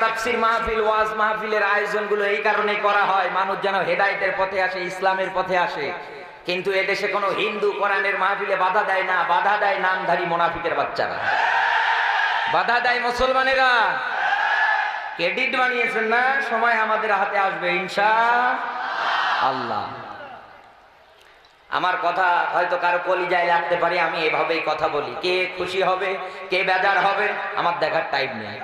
তাফসির মাহফিল, ওয়াজ মাহফিলের আয়োজনগুলো এই করা হয়। মানুষ যেন পথে আসে, ইসলামের পথে আসে। কিন্তু এদেশে কোনো হিন্দু কোরআনের মাহফিলে বাধা দেয় না, বাধা দেয় নামধারী মোনাফিকের বাচ্চারা। বাধা দেয় মুসলমানেরা। ক্রেডিট বানিয়েছেন না, সময় আমাদের হাতে আসবে ইনশা আল্লাহ আমার কথা হয়তো কারও কলিজায় লাগতে পারে, আমি এভাবেই কথা বলি। কে খুশি হবে, কে বেজার হবে, আমার দেখার টাইম নেই।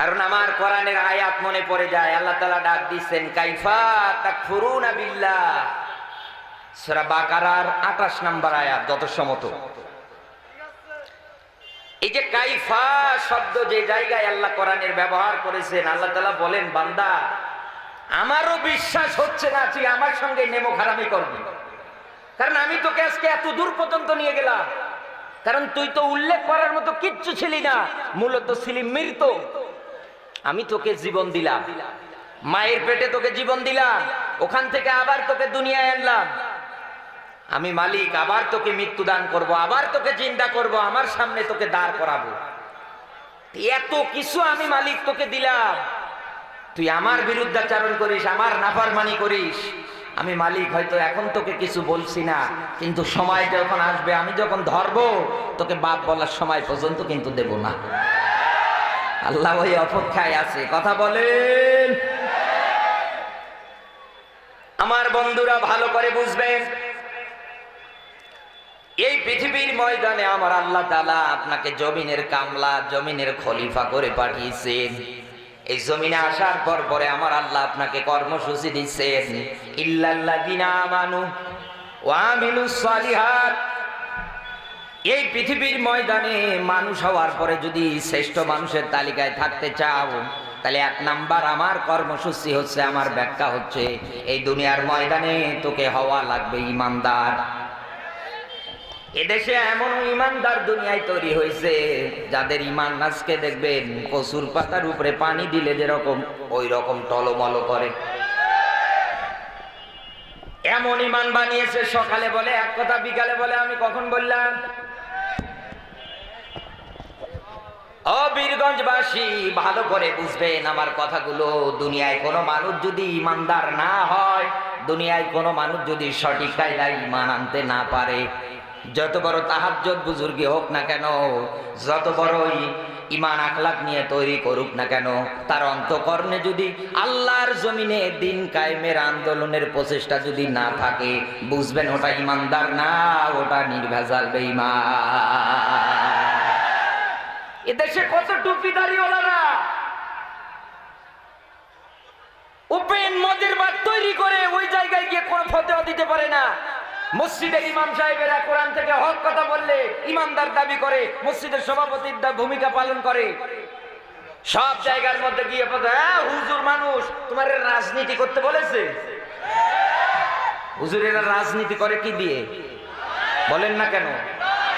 কারণ আমার কোরআনের আয়াত মনে পড়ে যায়, আল্লাহ তালা ডাক দিচ্ছেন কাইফা তাকফুরুনা বিল্লাহ। সূরা বাকারার 28 নম্বর আয়াত, যত সমত। এই যে কাইফা শব্দ যে জায়গায় আল্লাহ কোরআনের ব্যবহার করেছেন, আল্লাহ তালা বলেন, বান্দা, আমারও বিশ্বাস হচ্ছে না তুই আমার সঙ্গে নেমো খারামি করবি। কারণ আমি তোকে আজকে এত দূর পর্যন্ত নিয়ে গেলাম। কারণ তুই তো উল্লেখ করার মতো কিচ্ছু ছিলি না, মূলত ছিলি মৃত। আমি তোকে জীবন দিলাম। মায়ের পেটে তোকে জীবন দিলাম। ওখান থেকে আবার তোকে দুনিয়ায় আনলাম। আমি মালিক, আবার তোকে মৃত্যু দান করব, আবার তোকে চিন্তা করব, আমার সামনে তোকে দাঁড় করাবো। এত কিছু আমি মালিক তোকে দিলাম। তুই আমার বিরুদ্ধাচারণ করিস, আমার নাফারমানি করিস। আমি মালিক, হয়তো এখন তোকে কিছু বলছি না, কিন্তু সময় যখন আসবে, আমি যখন ধরবো, তোকে বাপ বলার সময় পর্যন্ত কিন্তু দেব না। আল্লাহ ওই অপেক্ষায় আছে। কথা বলেন। আমার বন্ধুরা ভালো করে বুঝবেন। এই পৃথিবীর ময়দানে আমার আল্লাহ তালা আপনাকে জমিনের কামলা, জমিনের খলিফা করে পাঠিয়েছেন। এই জমিনে আসার পর পরে আমার আল্লাহ আপনাকে কর্মসূচি দিচ্ছেন। ইল্লাল্লাযিনা আমানু ওয়া আমিলুস সালিহাত। এই পৃথিবীর ময়দানে মানুষ হওয়ার পরে যদি শ্রেষ্ঠ মানুষের তালিকায় থাকতে চাও, তাহলে এক নাম্বার আমার কর্মসূচি হচ্ছে, আমার ব্যাখ্যা হচ্ছে, এই দুনিয়ার ময়দানে তোকে হওয়া লাগবে ইমানদার। এদেশে এমন ইমানদার দুনিয়ায় তৈরি হয়েছে, যাদের ইমান আজকে দেখবেন কসুর পাতার উপরে পানি দিলে যেরকম ওই রকম টলমল করে। এমন ইমান বানিয়েছে, সকালে বলে, এক কথা বিকালে বলে, আমি কখন বললাম? ও বীরগঞ্জবাসী ভালো করে বুঝবেন আমার কথাগুলো। দুনিয়ায় কোনো মানুষ যদি ইমানদার না হয়, দুনিয়ায় কোনো মানুষ যদি সঠিক কায়দায় ইমান আনতে না পারে। যত বড় তাহাজ্জত বুজুর্গি হোক না কেন, যত বড়ই ইমান আখলাক নিয়ে তৈরি করুক না কেন, তার অন্তকর্ণে যদি আল্লাহর জমিনে দিন কায়েমের আন্দোলনের প্রচেষ্টা যদি না থাকে, বুঝবেন ওটা ইমানদার না, ওটা নির্ভেজাল বেঈমান। এদেশে কত টুপিদারিওয়ালারা? ওপেন মদের বাদ তৈরি করে ওই জায়গায় গিয়ে কোন ফতেও দিতে পারে না। মসজিদের ইমাম সাহেবেরা কোরআন থেকে হক কথা বললে ইমানদার দাবি করে মসজিদের সভাপতির ভূমিকা পালন করে। সব জায়গার মধ্যে গিয়ে বলে, "হ্যাঁ, হুজুর মানুষ তোমার রাজনীতি করতে বলেছে? হুজুরেরা রাজনীতি করে কি দিয়ে? বলেন না কেন?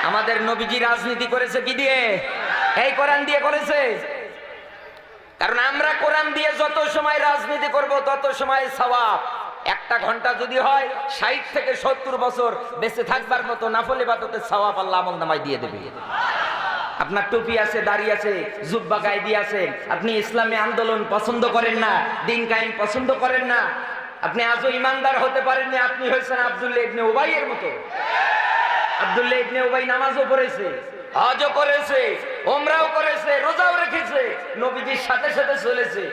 আমাদের নবীজি রাজনীতি করেছে কি দিয়ে? এই কোরআন দিয়ে করেছে কারণ আমরা কোরআন দিয়ে যত সময় রাজনীতি করব, তত সময় সওয়াব। একটা ঘণ্টা যদি হয়, ষাট থেকে সত্তর বছর বেঁচে থাকবার মতো নাফল ইবাদতে সওয়াব আল্লাহ আমল নামায় দিয়ে দেবে। আপনার টুপি আছে, দাড়ি আছে, জুব্বা গায়ে দিয়ে আছে, আপনি ইসলামী আন্দোলন পছন্দ করেন না, দিন কায়েম পছন্দ করেন না, আপনি আজও ইমানদার হতে পারেননি আপনি হয়েছেন আব্দুল্লাহ ইবনে উবাইয়ের মতো। আব্দুল্লাহ ইবনে উবাই নামাজও পড়েছে, হজও করেছে ওমরাও করেছে, রোজাও রেখেছে, নবীজির সাথে সাথে চলেছে।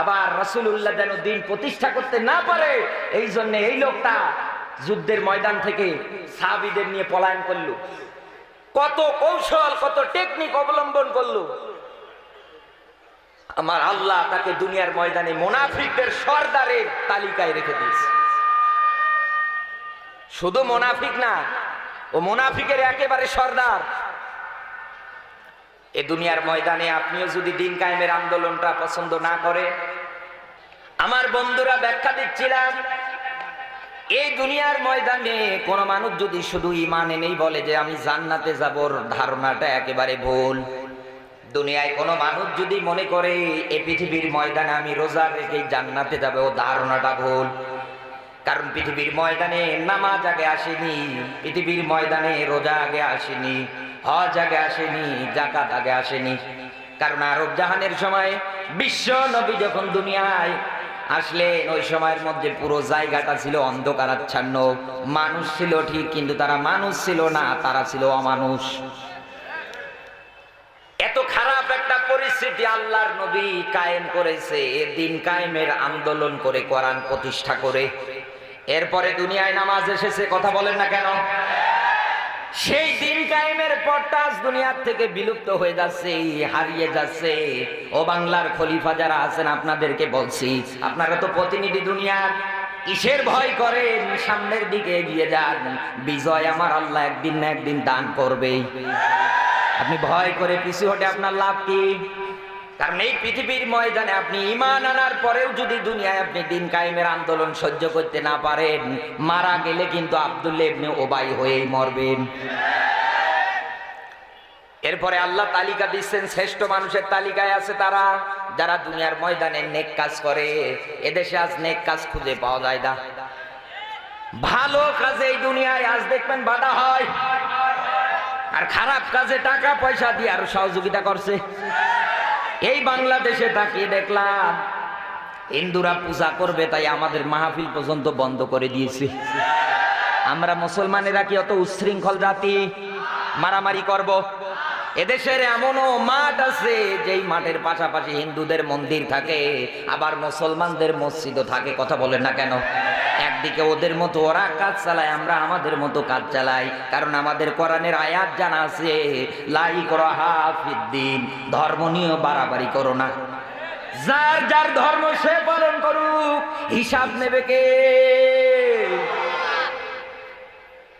আবার রাসূলুল্লাহ যেন দিন প্রতিষ্ঠা করতে না পারে, এই জন্য এই লোকটা যুদ্ধের ময়দান থেকে সাহাবীদের নিয়ে পলায়ন করল। কত কৌশল, কত টেকনিক অবলম্বন করল। আমার আল্লাহ তাকে দুনিয়ার ময়দানে মোনাফিকদের সর্দারের তালিকায় রেখে দিয়েছে। শুধু মোনাফিক না, ও মোনাফিকের একেবারে সর্দার। এ দুনিয়ার ময়দানে আপনিও যদি দিন কায়েমের আন্দোলনটা পছন্দ না করে, আমার বন্ধুরা ব্যাখ্যা দিচ্ছিলাম, এই দুনিয়ার ময়দানে কোন মানুষ যদি শুধু ইমান এনেই বলে যে আমি জান্নাতে যাবর ধারণাটা একেবারে ভুল। দুনিয়ায় কোনো মানুষ যদি মনে করে, এ পৃথিবীর ময়দানে আমি রোজা রেখে জান্নাতে যাবে ও ধারণাটা ভুল। কারণ পৃথিবীর ময়দানে নামাজ আগে আসেনি, পৃথিবীর ময়দানে রোজা আগে আসেনি, হজ আগে আসেনি জাকাত আগে আসেনি। কারণ আরব জাহানের সময় বিশ্ব নবী যখন দুনিয়ায় আসলেন, ওই সময়ের মধ্যে পুরো জায়গাটা ছিল অন্ধকারাচ্ছন্ন মানুষ ছিল ঠিক, কিন্তু তারা মানুষ ছিল না, তারা ছিল অমানুষ। এত খারাপ একটা পরিস্থিতি আল্লাহর নবী কায়েম করেছে, এ দিন কায়েমের আন্দোলন করে কোরআন প্রতিষ্ঠা করে। এরপরে দুনিয়ায় নামাজ এসেছে, কথা বলেন না কেন? সেই দিন কায়েমের আজ দুনিয়ার থেকে বিলুপ্ত হয়ে যাচ্ছে, হারিয়ে যাচ্ছে। ও বাংলার খলিফা যারা আছেন, আপনাদেরকে বলছি, আপনারা তো প্রতিনিধি দুনিয়ার। কিসের ভয় করেন? সামনের দিকে এগিয়ে যান। বিজয় আমার আল্লাহ একদিন না একদিন দান করবেই। আপনি ভয় করে পিছু হটে, আপনার লাভ কি? কারণ এই পৃথিবীর ময়দানে আপনি ইমান আনার পরেও যদি দুনিয়ায় আপনি দিন কায়েমের আন্দোলন সহ্য করতে না পারেন, মারা গেলে কিন্তু আব্দুল্লাহ ইবনে ওবাই হয়েই মরবেন। এরপরে আল্লাহ তালিকা দিচ্ছেন, শ্রেষ্ঠ মানুষের তালিকায় আছে তারা, যারা দুনিয়ার ময়দানে নেক কাজ করে, এদেশে আজ নেক কাজ খুঁজে পাওয়া যায় না। ভালো কাজে এই দুনিয়ায় আজ দেখবেন বাধা হয়। আর খারাপ কাজে টাকা পয়সা দিয়ে আরও সহযোগিতা করছে। এই বাংলাদেশে তাকিয়ে দেখলাম, হিন্দুরা পূজা করবে, তাই আমাদের মাহফিল পর্যন্ত বন্ধ করে দিয়েছে আমরা মুসলমানেরা কি অত উচ্ছৃঙ্খল জাতি মারামারি করব। এদেশের এমনও মাঠ আছে যেই মাঠের পাশাপাশি হিন্দুদের মন্দির থাকে, আবার মুসলমানদের মসজিদও থাকে, কথা বলেন না কেন? একদিকে ওদের মতো ওরা কাজ চালায়, আমরা আমাদের মতো কাজ চালাই, কারণ আমাদের কোরআনের আয়াত জানা আছে, লাই করো হাফিদ্দিন ধর্ম নিয়ে বাড়াবাড়ি করো না। যার যার ধর্ম সে পালন করুক, হিসাব নেবে কে?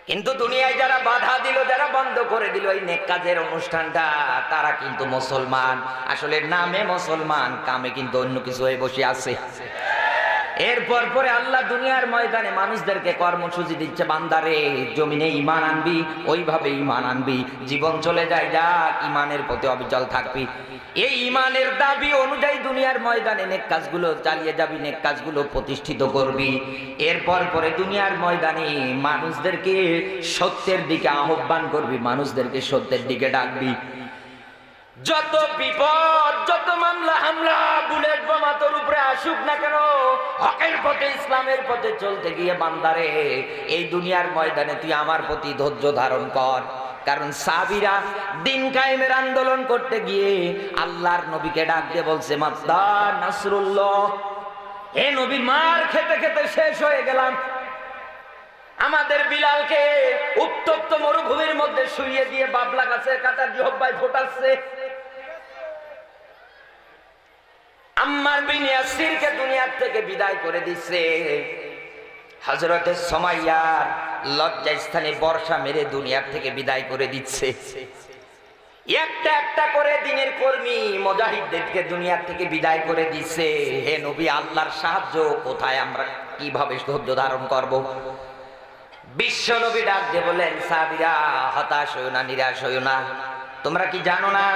কিন্তু দুনিয়ায় যারা বাধা দিল, যারা বন্ধ করে দিল এই নেক কাজের অনুষ্ঠানটা, তারা কিন্তু মুসলমান। আসলে নামে মুসলমান, কামে কিন্তু অন্য কিছু হয়ে বসে আছে। এরপর পরে আল্লাহ দুনিয়ার ময়দানে মানুষদেরকে কর্মসূচি দিচ্ছে, বান্দারে, জমিনে ইমান আনবি, ওইভাবে ইমান আনবি। জীবন চলে যায়, যাক ইমানের প্রতি অবিচল থাকবি। এই ইমানের দাবি অনুযায়ী দুনিয়ার ময়দানে নেক কাজগুলো চালিয়ে যাবি, নেক কাজগুলো প্রতিষ্ঠিত করবি। এরপর পরে দুনিয়ার ময়দানে মানুষদেরকে সত্যের দিকে আহ্বান করবি, মানুষদেরকে সত্যের দিকে ডাকবি। যত বিপদ, যত মামলা হামলা, বুলেট বোমা তোর উপরে আসুক না কেন, হকের পথে, ইসলামের পথে চলতে গিয়ে বান্দারে, এই দুনিয়ার ময়দানে তুই আমার প্রতি ধৈর্য ধারণ কর। কারণ সাবিরা দিন কায়েমের আন্দোলন করতে গিয়ে আল্লাহর নবীকে ডাক দিয়ে বলছে মাত্তা নাসরুল্লাহ, হে নবী, মার খেতে খেতে শেষ হয়ে গেলাম। আমাদের বিলালকে উত্তপ্ত মরুভূমির মধ্যে শুইয়ে দিয়ে বাবলা গাছের কাটার জহব্বাই ফোটাচ্ছে। আম্মার বিনিয়াসিরকে দুনিয়ার থেকে বিদায় করে দিচ্ছে। হজরতের সময়য়ার লজ্জা স্থানে বর্ষা মেরে দুনিয়ার থেকে বিদায় করে দিচ্ছে। একটা একটা করে দিনের কর্মী মুজাহিদদেরকে দুনিয়ার থেকে বিদায় করে দিচ্ছে। হে নবী, আল্লাহর সাহায্য কোথায়? আমরা কীভাবে ধৈর্য ধারণ করব? বিশ্ব নবী ডাক দিয়ে বললেন সাবিরা হতাশ হইও না, নিরাশ হইও না। তোমরা কি জানো না?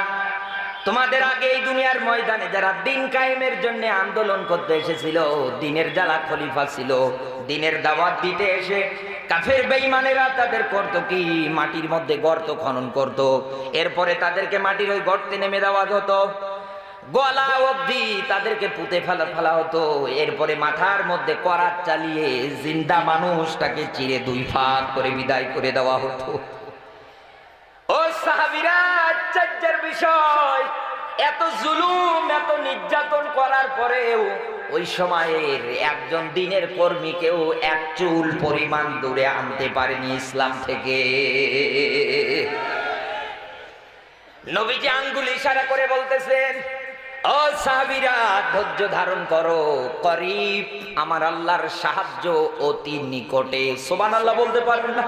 তোমাদের আগে এই দুনিয়ার ময়দানে যারা দিন কায়েমের জন্য আন্দোলন করতে এসেছিল, দিনের যারা খলিফা ছিল, দিনের দাওয়াত দিতে এসে কাফের বেঈমানেরা তাদের করত কি? মাটির মধ্যে গর্ত খনন করত। এরপরে তাদেরকে মাটির ওই গর্তে নেমে দেওয়া হতো। গলা অবধি তাদেরকে পুঁতে ফেলা ফেলা হতো। এরপরে মাথার মধ্যে করাত চালিয়ে জিন্দা মানুষটাকে চিরে দুই ফাঁক করে বিদায় করে দেওয়া হতো। ও সাহাবিরা, আশ্চর্যের বিষয়। এত জুলুম, এত নির্যাতন করার পরেও ওই সময়ের একজন দিনের কর্মীকেও এক চুল পরিমাণ দূরে আনতে পারেনি ইসলাম থেকে। নবীজি আঙ্গুল ইশারা করে বলতেছেন, ও সাহাবিরা, ধৈর্য ধারণ করো, করিব। আমার আল্লাহর সাহায্য অতি নিকটে। সোবান আল্লাহ বলতে পারবেন না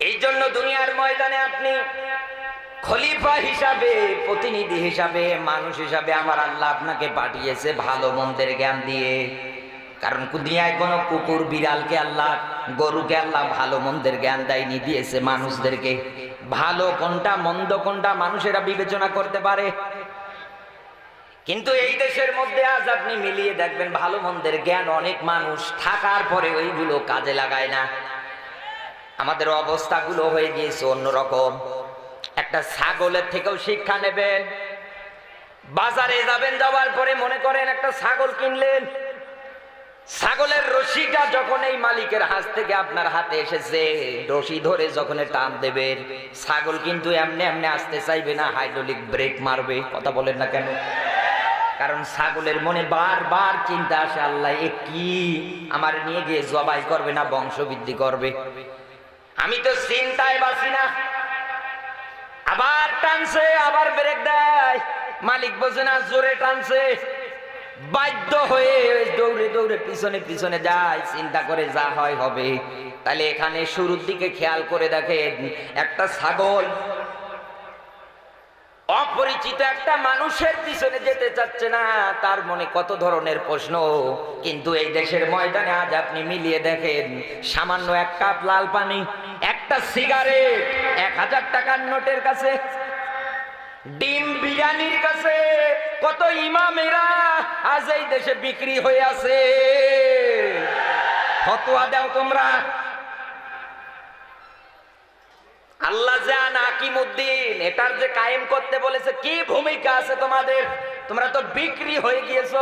এই জন্য দুনিয়ার ময়দানে আপনি খলিফা হিসাবে, প্রতিনিধি হিসাবে, মানুষ হিসাবে আমার আল্লাহ আপনাকে পাঠিয়েছে ভালো মন্দের জ্ঞান দিয়ে। কারণ দুনিয়ায় কোনো কুকুর, বিড়ালকে আল্লাহ, গরুকে আল্লাহ ভালো মন্দের জ্ঞান দেয়নি, দিয়েছে মানুষদেরকে। ভালো কোনটা, মন্দ কোনটা মানুষেরা বিবেচনা করতে পারে। কিন্তু এই দেশের মধ্যে আজ আপনি মিলিয়ে দেখবেন, ভালো মন্দের জ্ঞান অনেক মানুষ থাকার পরে ওইগুলো কাজে লাগায় না। আমাদের অবস্থাগুলো হয়ে গিয়েছে অন্যরকম। একটা ছাগলের থেকেও শিক্ষা নেবেন। বাজারে যাবেন, যাওয়ার পরে মনে করেন একটা ছাগল কিনলেন। ছাগলের রশিটা যখন এই মালিকের হাত থেকে আপনার হাতে এসেছে, রশি ধরে যখন টান দেবেন, ছাগল কিন্তু এমনি এমনি আসতে চাইবে না, হাইড্রোলিক ব্রেক মারবে, কথা বলেন না কেন? কারণ ছাগলের মনে বারবার চিন্তা আসে, আল্লাহ, এ কি? আমার নিয়ে গিয়ে জবাই করবে না, বংশবৃদ্ধি করবে? আমি তো চিন্তায় বাঁচি না। আবার টানছে, আবার ব্রেক দেয়। মালিক বোঝে না, জোরে টানছে। বাধ্য হয়ে দৌড়ে দৌড়ে পিছনে পিছনে যায়, চিন্তা করে যা হয় হবে। তাহলে এখানে শুরুর দিকে খেয়াল করে দেখেন, একটা ছাগল, অপরিচিত একটা মানুষের পিছনে যেতে চাচ্ছে না, তার মনে কত ধরনের প্রশ্ন। কিন্তু এই দেশের ময়দানে আজ আপনি মিলিয়ে দেখেন, সামান্য এক কাপ লাল পানি একটা সিগারেট, এক হাজার টাকার নোটের কাছে, ডিম বিরিয়ানির কাছে, কত ইমামেরা আজ এই দেশে বিক্রি হয়ে আছে। ফতোয়া দাও তোমরা। আল্লাহ জান আকিমুদ্দিন এটার যে কায়েম করতে বলেছে, কি ভূমিকা আছে তোমাদের? তোমরা তো বিক্রি হয়ে গিয়েছো।